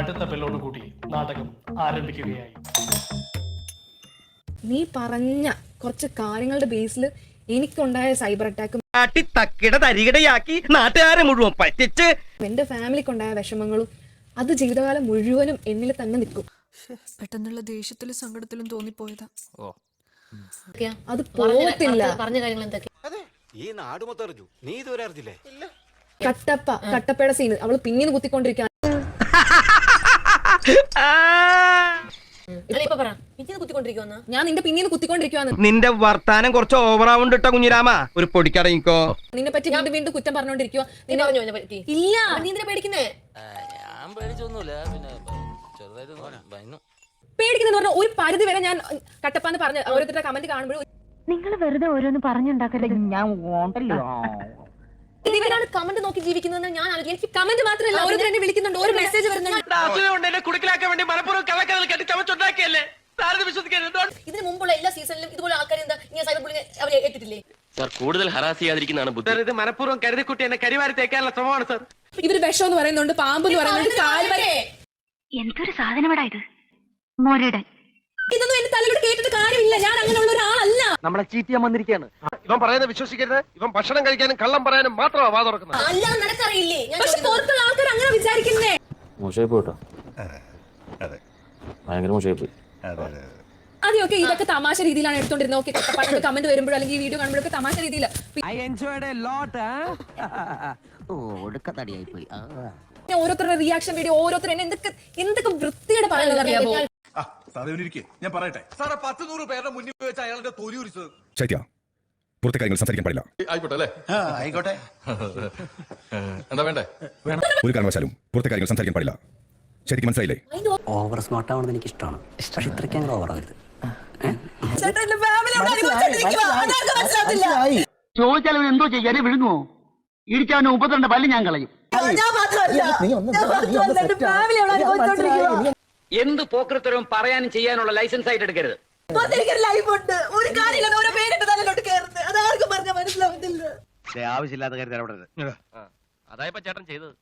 അടുത്ത ബെല്ലോട് കൂടി നാടകം ആരംഭിക്കുകയായി. നീ പറഞ്ഞ കുറച്ച് കാര്യങ്ങളുടെ ബേസിൽ എനിക്കുണ്ടായ സൈബർ അറ്റാക്കും കാട്ടി തക്കിട തരികിടയാക്കി നാട്ടുകാരെ മുഴുവൻ പറ്റിച്ച്. എന്റെ ഫാമിലിക്കുണ്ടായ വിഷമങ്ങളും അത് ജീവിതകാലം മുഴുവനും എന്നിൽ തന്നെ നിൽക്കും. പെട്ടെന്നുള്ള ദേഷ്യത്തിലും സങ്കടത്തിലും തോന്നിപ്പോയതാ. അത് പോകത്തില്ല പറഞ്ഞ കാര്യങ്ങൾ എന്തൊക്കെ ഈ നാട് മൊത്തം അറിഞ്ഞു. നീ ഇതുവരെ അറിഞ്ഞില്ലേ? കട്ടപ്പ കട്ടപ്പയുടെ സീന് അവൾ പിന്നീന്ന് കുത്തിക്കൊണ്ടിരിക്കുക അല്ല ഇപ്പൊ പറ. പിറ്റേന്ന് കുത്തിക്കൊണ്ടിരിക്കുവന്ന? ഞാൻ നിന്റെ പിന്നീന്ന് കുത്തിക്കൊണ്ടിരിക്കുവാന്ന്. നിന്റെ വർത്താനം കുറച്ച് ഓവറാവുണ്ട് കേട്ടോ കുഞ്ഞിരാമ? ഒരു പൊടിക്കടങ്ങിക്കോ. നിന്നെ പറ്റി വീണ്ടും വീണ്ടും കുറ്റം പറഞ്ഞോണ്ടിരിക്കുവാ. നീ പറഞ്ഞു എന്നെ പറ്റി. ഇല്ല നീ എന്തിനാ പേടിക്കുന്നേ? ഞാൻ പേടിച്ചൊന്നുമില്ല. പിന്നെ ചെറുതായിട്ട് ഭയന്നു. പേടിക്കുന്ന പറഞ്ഞ ഒരു പരിധി വരെ ഞാൻ കട്ടപ്പാന്ന് പറഞ്ഞ ഓരോരുത്തരുടെ കമന്റ് കാണുമ്പോഴും നിങ്ങൾ വെറുതെ ഓരോന്ന് പറഞ്ഞുണ്ടാക്കല്ലേ? ഞാൻ ഓണ്ടല്ലോ ഇവരാണ് കമന്റ് നോക്കി ജീവിക്കുന്നതെന്ന് ഞാൻ ആലോചിക്കും. എനിക്ക് കമന്റ് മാത്രമല്ല ഓരോരുത്തർ എന്നെ വിളിക്കുന്നുണ്ട് ഒരു മെസ്സേജ് വരുന്നുണ്ട്. എന്നെ കുടുക്കലാക്കാൻ വേണ്ടി മനപ്പുറം കള്ളക്കഥകൾ കെട്ടി ചവച്ചുണ്ടാക്കിയല്ലേ? സാറിന് വിശ്വസിക്കരുത് ഇതിന് മുമ്പുള്ള എല്ലാ സീസണിലും ഇതുപോലെ ആൾക്കാർ എന്താ ഇങ്ങനെ സൈബർ ബുള്ളിങ് അവരെ ഏറ്റിട്ടില്ലേ? സാർ കൂടുതൽ ഹറാസ് ചെയ്യാതിരിക്കുന്നതാണ് ബുദ്ധി. ഇത് മനഃപൂർവം കരുതിക്കുട്ടി എന്നെ കരിവാരി തേക്കാനുള്ള ശ്രമമാണ് സാർ. ഇവർ വിഷം എന്ന് പറയുന്നുണ്ട് പാമ്പ് എന്ന് പറയുന്നുണ്ട് കാൽവരെ എന്തൊരു സാധനമടാ ഇത്? മൊരടൻ. ഇതൊന്നും എന്റെ തലയിലൂടെ കേട്ടിട്ട് കാര്യമില്ല ഞാൻ അങ്ങനെയുള്ള ഒരാളല്ല. നമ്മളെ ചീറ്റ് ചെയ്യാൻ വന്നിരിക്കുകയാണ് ഇവൻ പറയുന്നത് വിശ്വസിക്കരുത്. ഇവൻ ഭക്ഷണം കഴിക്കാനും കള്ളം പറയാനും മാത്രമാണ് വാ തുറക്കുന്നത്. അല്ല നടക്കറിയില്ലേ? ഞാൻ പക്ഷെ പുറത്തുള്ള ആൾക്കാർ അങ്ങനെ വിചാരിക്കുന്നേ. മോശമായി പോട്ടോ ഭയങ്കര മോശമായി പോയി. അതെയൊക്കെ ഇതൊക്കെ തമാശ രീതിയിലാണ് എടുത്തോണ്ടിരുന്നത്. ഓക്കെ കട്ടപ്പാടൊക്കെ കമന്റ് വരുമ്പോഴും അല്ലെങ്കിൽ ഈ വീഡിയോ കാണുമ്പോഴൊക്കെ തമാശ രീതിയിൽ ഓരോരുത്തരുടെ റിയാക്ഷൻ വീഡിയോ ഓരോരുത്തർ എന്നെ എന്തൊക്കെ എന്തൊക്കെ വൃത്തിയുടെ പറയുന്നത് അറിയാമോ ഞാൻ പറയട്ടെ. സാറേ പത്ത് നൂറ് പേരുടെ മുന്നിൽ വെച്ച് അയാളുടെ തൊലി ഉരിച്ചത്. ചൈത്യ പുറത്തെ കാര്യങ്ങൾ സംസാരിക്കാൻ പാടില്ല. ആയിക്കോട്ടെ അല്ലേ? ആയിക്കോട്ടെ. എന്താ വേണ്ടേ? ഒരു കാരണവശാലും പുറത്തെ കാര്യങ്ങൾ സംസാരിക്കാൻ പാടില്ല. ശരിക്കും മനസ്സിലായില്ലേ? ഓവർ സ്മാർട്ട് ആവണത് എനിക്ക് ഇഷ്ടമാണ് പക്ഷെ ഇത്രയ്ക്ക് അങ്ങനെ ഓവർ ആവരുത്. ചോദിച്ചാലും എന്തോ ചെയ്യാൻ വിഴുങ്ങുമോ ഇടിക്കാൻ മുപ്പത്തിരണ്ട് പല്ല് ഞാൻ കളയും. എന്ത് പോക്കൃത്തരവും പറയാനും ചെയ്യാനുള്ള ലൈസൻസ് ആയിട്ട് എടുക്കരുത്. പുറത്ത് എനിക്കൊരു life ഉണ്ട്. ഒരു കാര്യമില്ലാതെ ഓരോ പേരിട്ട് തലയിലോട്ട് കയറുന്നത്. അതാർക്കും പറഞ്ഞാൽ മനസ്സിലാവത്തില്ല. ആവശ്യമില്ലാത്ത കാര്യം അതായപ്പോ ചേട്ടൻ ചെയ്തത്.